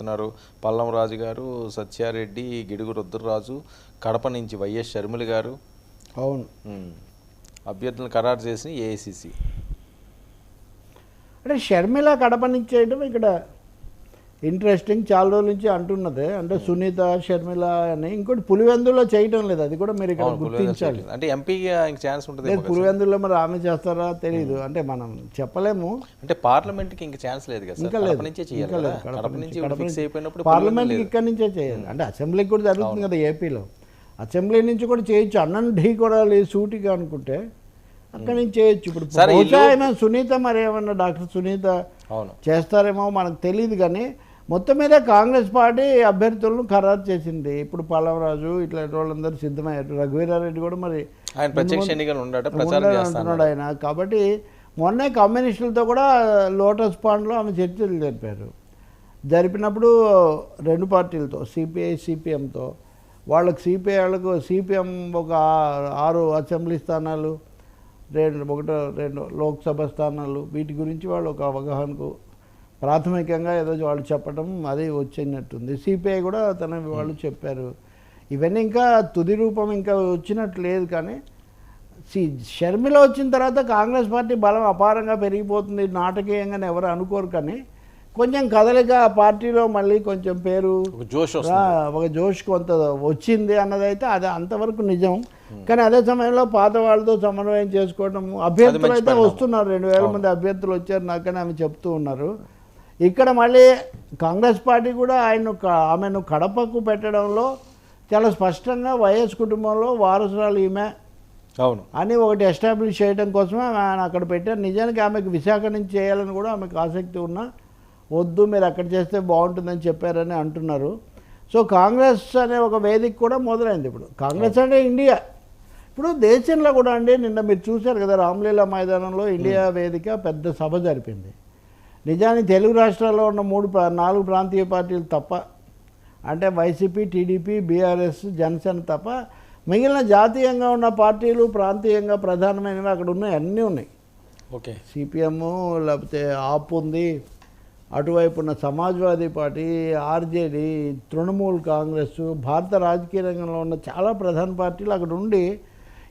చెప్తున్నారు. పల్లం రాజు గారు సత్యారెడ్డి గిడుగు రుద్రరాజు కడప నుంచి వైఎస్ షర్మిల గారు. అవును. అభ్యర్థులను ఖరారు చేసిన ఏఐసిసి అంటే షర్మిల కడప నుంచి చేయడం ఇక్కడ ఇంట్రెస్టింగ్ చాలా రోజుల నుంచి అంటున్నది. అంటే సునీత షర్మిల అని ఇంకోటి పులివెందులో చేయటం లేదు. అది కూడా మీరు ఇక్కడ గుర్తించాలి. అంటే ఇంక ఛాన్స్ ఉంటుంది లేదు పులివెందులో మరి ఆమె చేస్తారా తెలియదు అంటే మనం చెప్పలేము. అంటే పార్లమెంట్కి ఇంక ఛాన్స్ లేదు కదా ఇంకా లేదు. ఇంకా లేదు. కడప నుంచి ఫిక్స్ అయిపోయినప్పుడు పార్లమెంట్కి ఇక్కడి నుంచే చేయాలి. అంటే అసెంబ్లీకి కూడా జరుగుతుంది కదా ఏపీలో. అసెంబ్లీ నుంచి కూడా చేయొచ్చు. అన్నం ఢీ కొడాలి సూటిగా అనుకుంటే. అక్కడి నుంచి చేయొచ్చు. ఇప్పుడు బహుశా సునీత మరి ఏమన్నా డాక్టర్ సునీత చేస్తారేమో మనకు తెలియదు కానీ మొత్తం మీద కాంగ్రెస్ పార్టీ అభ్యర్థులను ఖరారు చేసింది. ఇప్పుడు పల్లవరాజు ఇట్లాంటి వాళ్ళందరూ సిద్ధమయ్యారు. రఘువీరారెడ్డి కూడా మరి ఆయన ప్రత్యక్ష ఎన్నికలు అంటున్నాడు ఆయన కాబట్టి మొన్నే కమ్యూనిస్టులతో కూడా లోటస్ పాండ్లో ఆమె చర్చలు జరిపారు. జరిపినప్పుడు రెండు పార్టీలతో సిపిఐ సిపిఎంతో. వాళ్ళకి సిపిఐ వాళ్ళకు సిపిఎం ఒక ఆరు అసెంబ్లీ స్థానాలు రెండు ఒకటో రెండు లోక్సభ స్థానాలు. వీటి గురించి వాళ్ళు ఒక అవగాహనకు ప్రాథమికంగా ఏదో వాళ్ళు చెప్పడం అది వచ్చినట్టుంది. సిపిఐ కూడా తన వాళ్ళు చెప్పారు. ఇవన్నీ ఇంకా తుది రూపం ఇంకా వచ్చినట్టు లేదు కానీ సి షర్మిల వచ్చిన తర్వాత కాంగ్రెస్ పార్టీ బలం అపారంగా పెరిగిపోతుంది నాటకీయంగానే ఎవరు అనుకోరు కానీ కొంచెం కదలిక ఆ పార్టీలో మళ్ళీ కొంచెం పేరు జోష్ ఒక జోష్ కొంత వచ్చింది అన్నదైతే అది అంతవరకు నిజం. కానీ అదే సమయంలో పాత వాళ్ళతో సమన్వయం చేసుకోవడం అభ్యర్థులు అయితే వస్తున్నారు. రెండు వేల మంది అభ్యర్థులు వచ్చారు నాకని ఆమె చెప్తూ ఉన్నారు. ఇక్కడ మళ్ళీ కాంగ్రెస్ పార్టీ కూడా ఆయన ఆమెను కడపకు పెట్టడంలో చాలా స్పష్టంగా వైఎస్ కుటుంబంలో వారసురాలు ఈమె అవును. అని ఒకటి ఎస్టాబ్లిష్ చేయడం కోసమే ఆయన అక్కడ పెట్టారు. నిజానికి ఆమెకు విశాఖ నుంచి చేయాలని కూడా ఆమెకు ఆసక్తి ఉన్నా వద్దు మీరు అక్కడ చేస్తే బాగుంటుందని చెప్పారని అంటున్నారు. సో కాంగ్రెస్ అనే ఒక వేదిక కూడా మొదలైంది ఇప్పుడు. కాంగ్రెస్ అంటే ఇండియా. ఇప్పుడు దేశంలో కూడా అండి నిన్న మీరు చూశారు కదా రామ్లీలా మైదానంలో ఇండియా వేదిక పెద్ద సభ జరిపింది. నిజానికి తెలుగు రాష్ట్రాల్లో ఉన్న మూడు ప్రా- నాలుగు ప్రాంతీయ పార్టీలు తప్ప అంటే వైసీపీ టీడీపీ బీఆర్ఎస్ జనసేన తప్ప మిగిలిన జాతీయంగా ఉన్న పార్టీలు ప్రాంతీయంగా ప్రధానమైనవి అక్కడ ఉన్నాయి అన్నీ ఉన్నాయి. ఓకే. సిపిఎం లేకపోతే ఆప్ ఉంది అటువైపు ఉన్న సమాజ్వాదీ పార్టీ ఆర్జేడీ తృణమూల్ కాంగ్రెస్ భారత రాజకీయ రంగంలో ఉన్న చాలా ప్రధాన పార్టీలు అక్కడ ఉండి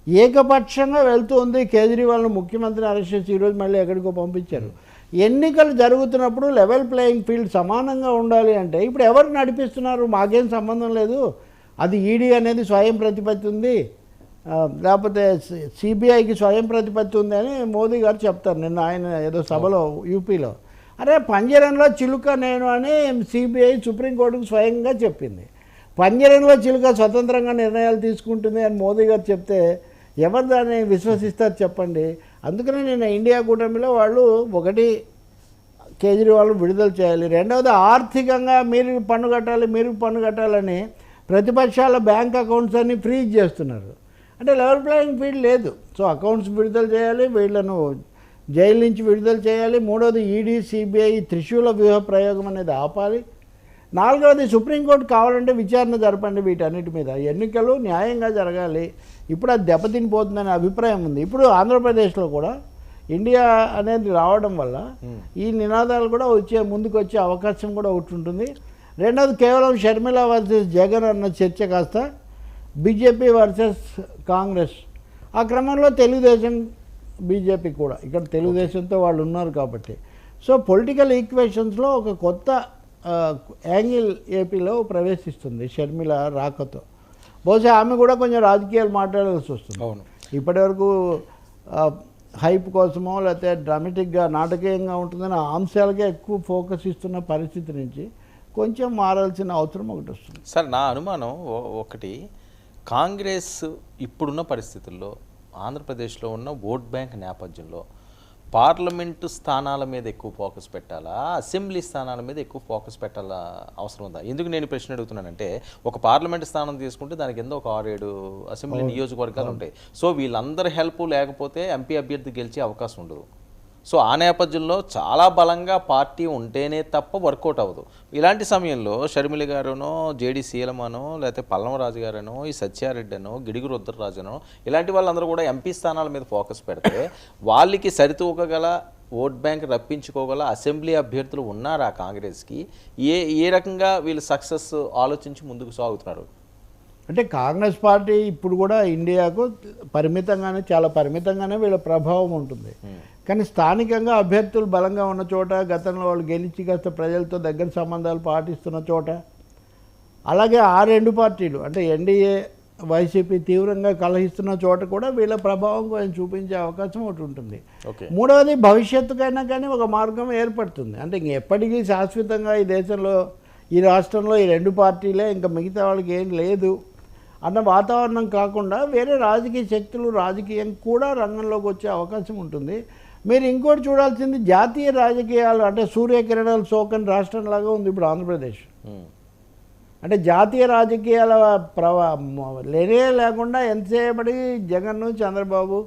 ఏకపక్షంగా వెళ్తూ ఉంది. కేజ్రీవాల్ను ముఖ్యమంత్రిని అరెస్ట్ చేసి ఈరోజు మళ్ళీ ఎక్కడికో పంపించారు. ఎన్నికలు జరుగుతున్నప్పుడు లెవెల్ ప్లేయింగ్ ఫీల్డ్ సమానంగా ఉండాలి అంటే ఇప్పుడు ఎవరు నడిపిస్తున్నారు? మాకేం సంబంధం లేదు. అది ఈడీ అనేది స్వయం ప్రతిపత్తి ఉంది. లేకపోతే సిబిఐకి స్వయం ప్రతిపత్తి ఉంది అని మోదీ గారు చెప్తారు. నిన్న ఆయన ఏదో సభలో యూపీలో. అరే పంజరంలో చిలుక నేను అని సిబిఐ సుప్రీంకోర్టుకు స్వయంగా చెప్పింది. పంజరంలో చిలుక స్వతంత్రంగా నిర్ణయాలు తీసుకుంటుంది అని మోదీ గారు చెప్తే ఎవరు దాన్ని విశ్వసిస్తారు చెప్పండి? అందుకనే నేను ఇండియా కూటమిలో వాళ్ళు ఒకటి కేజ్రీవాల్ విడుదల చేయాలి. రెండవది ఆర్థికంగా మీరు పన్ను కట్టాలి మీరు పన్ను కట్టాలని ప్రతిపక్షాల బ్యాంక్ అకౌంట్స్ అన్ని ఫ్రీజ్ చేస్తున్నారు. అంటే లెవెల్ ప్లేయింగ్ ఫీల్డ్ లేదు. సో అకౌంట్స్ విడుదల చేయాలి వీళ్ళను జైలు నుంచి విడుదల చేయాలి. మూడవది ఈడీ సిబిఐ త్రిశూల వ్యూహ ప్రయోగం అనేది ఆపాలి. నాలుగవది సుప్రీంకోర్టు కావాలంటే విచారణ జరపండి వీటన్నిటి మీద. ఎన్నికలు న్యాయంగా జరగాలి. ఇప్పుడు అది దెబ్బతినిపోతుందనే అభిప్రాయం ఉంది. ఇప్పుడు ఆంధ్రప్రదేశ్లో కూడా ఇండియా అనేది రావడం వల్ల ఈ నినాదాలు కూడా వచ్చే ముందుకు వచ్చే అవకాశం కూడా ఒకటి ఉంటుంది. రెండవది కేవలం షర్మిల వర్సెస్ జగన్ అన్న చర్చ కాస్త బీజేపీ వర్సెస్ కాంగ్రెస్. ఆ క్రమంలో తెలుగుదేశం బీజేపీ కూడా. ఇక్కడ తెలుగుదేశంతో వాళ్ళు ఉన్నారు కాబట్టి. సో పొలిటికల్ ఈక్వేషన్స్లో ఒక కొత్త యాంగిల్ ఏపీలో ప్రవేశిస్తుంది షర్మిల రాకతో. బహుశా ఆమె కూడా కొంచెం రాజకీయాలు మాట్లాడాల్సి వస్తుంది. అవును. ఇప్పటివరకు ఆ, హైప్ కోసమో లేకపోతే డ్రామాటిక్గా నాటకీయంగా ఉంటుందని ఆ అంశాలకే ఎక్కువ ఫోకస్ ఇస్తున్న పరిస్థితి నుంచి కొంచెం మారాల్సిన అవసరం ఒకటి వస్తుంది. సార్ నా అనుమానం ఒకటి కాంగ్రెస్ ఇప్పుడున్న పరిస్థితుల్లో ఆంధ్రప్రదేశ్లో ఉన్న ఓట్ బ్యాంక్ నేపథ్యంలో పార్లమెంటు స్థానాల మీద ఎక్కువ ఫోకస్ పెట్టాలా? అసెంబ్లీ స్థానాల మీద ఎక్కువ ఫోకస్ పెట్టాలా అవసరం ఉందా? ఎందుకు నేను ప్రశ్న అడుగుతున్నానంటే ఒక పార్లమెంట్ స్థానం తీసుకుంటే దానికి కింద ఒక ఆరేడు అసెంబ్లీ నియోజకవర్గాలు ఉంటాయి. సో వీళ్ళందరి హెల్ప్ లేకపోతే ఎంపీ అభ్యర్థి గెలిచే అవకాశం ఉండదు. సో ఆ నేపథ్యంలో చాలా బలంగా పార్టీ ఉంటేనే తప్ప వర్కౌట్ అవ్వదు. ఇలాంటి సమయంలో షర్మిల గారునో జేడి సీలమనో లేకపోతే పల్లమరాజు గారనో ఈ సత్యారెడ్డనో గిడుగు రుద్రరాజునో ఇలాంటి వాళ్ళందరూ కూడా ఎంపీ స్థానాల మీద ఫోకస్ పెడితే వాళ్ళకి సరితూకగల ఓట్ బ్యాంక్ రప్పించుకోగల అసెంబ్లీ అభ్యర్థులు ఉన్నారా కాంగ్రెస్కి? ఏ ఏ రకంగా వీళ్ళు సక్సెస్ ఆలోచించి ముందుకు సాగుతున్నారు? అంటే కాంగ్రెస్ పార్టీ ఇప్పుడు కూడా ఇండియాకు పరిమితంగానే చాలా పరిమితంగానే వీళ్ళ ప్రభావం ఉంటుంది. కానీ స్థానికంగా అభ్యర్థులు బలంగా ఉన్న చోట గతంలో వాళ్ళు గెలిచి కాస్త ప్రజలతో దగ్గర సంబంధాలు పాటిస్తున్న చోట అలాగే ఆ రెండు పార్టీలు అంటే ఎన్డీఏ వైసీపీ తీవ్రంగా కలహిస్తున్న చోట కూడా వీళ్ళ ప్రభావం కొంచెం చూపించే అవకాశం ఒకటి ఉంటుంది. మూడవది భవిష్యత్తుకైనా కానీ ఒక మార్గం ఏర్పడుతుంది. అంటే ఎప్పటికీ శాశ్వతంగా ఈ దేశంలో ఈ రాష్ట్రంలో ఈ రెండు పార్టీలే ఇంకా మిగతా వాళ్ళకి ఏం లేదు. అన్న వాతావరణం కాకుండా వేరే రాజకీయ శక్తులు రాజకీయం కూడా రంగంలోకి వచ్చే అవకాశం ఉంటుంది. మీరు ఇంకోటి చూడాల్సింది జాతీయ రాజకీయాలు అంటే సూర్యకిరణాలు సోకని రాష్ట్రంలాగా ఉంది ఇప్పుడు ఆంధ్రప్రదేశ్. అంటే జాతీయ రాజకీయాల ప్రవా లేనే లేకుండా ఎంతసేపటి జగన్ చంద్రబాబు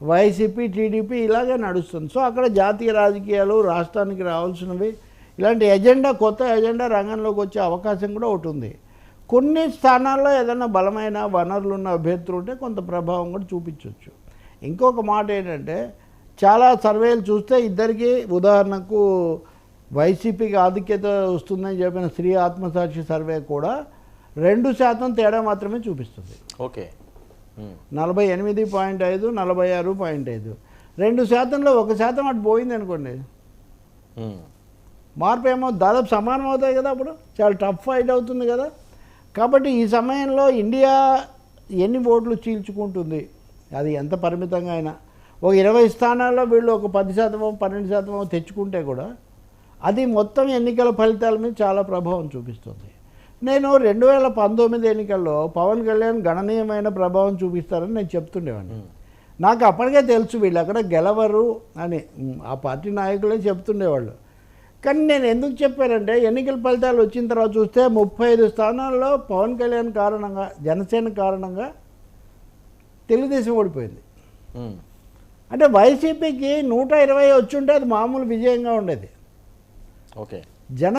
వైసీపీ టీడీపీ ఇలాగే నడుస్తుంది. సో అక్కడ జాతీయ రాజకీయాలు రాష్ట్రానికి రావాల్సినవి. ఇలాంటి ఎజెండా కొత్త ఎజెండా రంగంలోకి వచ్చే అవకాశం కూడా ఒకటి ఉంది. కొన్ని స్థానాల్లో ఏదైనా బలమైన వనరులు ఉన్న అభ్యర్థులు ఉంటే కొంత ప్రభావం కూడా చూపించవచ్చు ఇంకొక మాట ఏంటంటే చాలా సర్వేలు చూస్తే ఇద్దరికి ఉదాహరణకు వైసీపీకి ఆధిక్యత వస్తుందని చెప్పిన స్త్రీ ఆత్మసాక్షి సర్వే కూడా రెండు శాతం తేడా మాత్రమే చూపిస్తుంది. ఓకే. నలభై ఎనిమిది పాయింట్ ఐదు నలభై ఆరు పాయింట్ ఐదు. రెండు శాతంలో ఒక శాతం అటు పోయింది అనుకోండి. మార్పు ఏమో దాదాపు సమానం అవుతాయి కదా అప్పుడు. చాలా టఫ్ ఫైట్ అవుతుంది కదా. కాబట్టి ఈ సమయంలో ఇండియా ఎన్ని ఓట్లు చీల్చుకుంటుంది? అది ఎంత పరిమితంగా అయినా. ఒక ఇరవై స్థానాల్లో వీళ్ళు ఒక పది శాతమో పన్నెండు శాతమో తెచ్చుకుంటే కూడా అది మొత్తం ఎన్నికల ఫలితాల మీద చాలా ప్రభావం చూపిస్తుంది. నేను రెండు వేల పంతొమ్మిది ఎన్నికల్లో పవన్ కళ్యాణ్ గణనీయమైన ప్రభావం చూపిస్తారని నేను చెప్తుండేవాడిని. నాకు అప్పటికే తెలుసు వీళ్ళు అక్కడ గెలవరు అని. ఆ పార్టీ నాయకులే చెప్తుండేవాళ్ళు. కానీ నేను ఎందుకు చెప్పానంటే ఎన్నికల ఫలితాలు వచ్చిన తర్వాత చూస్తే ముప్పై ఐదు స్థానాల్లో పవన్ కళ్యాణ్ కారణంగా జనసేన కారణంగా తెలుగుదేశం ఓడిపోయింది. అంటే వైసీపీకి నూట ఇరవై వచ్చుంటే అది మామూలు విజయంగా ఉండేది. ఓకే. జన